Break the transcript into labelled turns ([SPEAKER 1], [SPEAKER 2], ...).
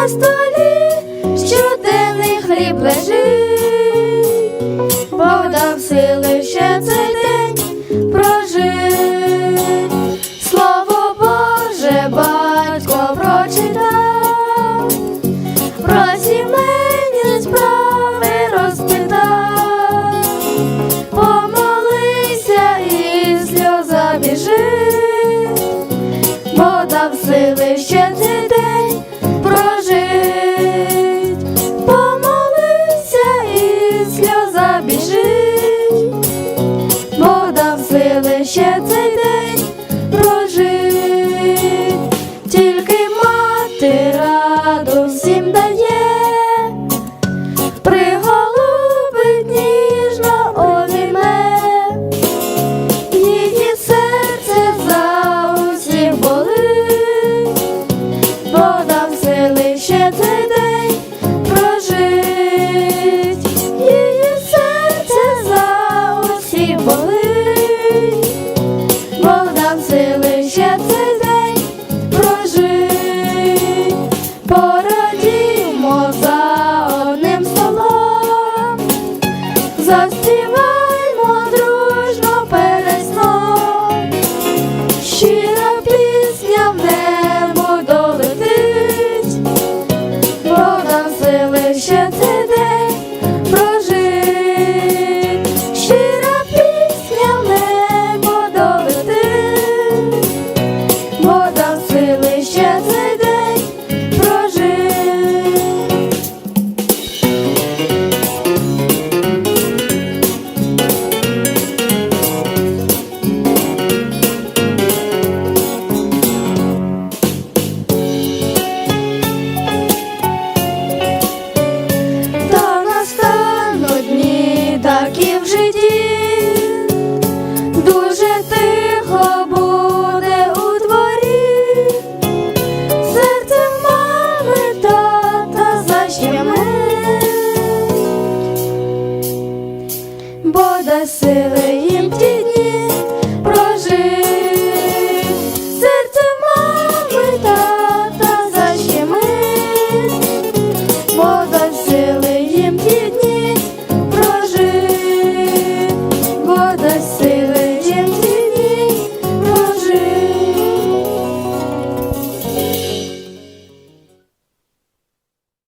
[SPEAKER 1] на столі щоденний хліб лежить, подав сили ще цей день прожить. Слово Боже, батько прочитав, про сімейні справи розпитав, помолися і сльоза біжить, бо дав сили ще цей день ще цей день прожить, тільки мати Fatima сили їм дітям.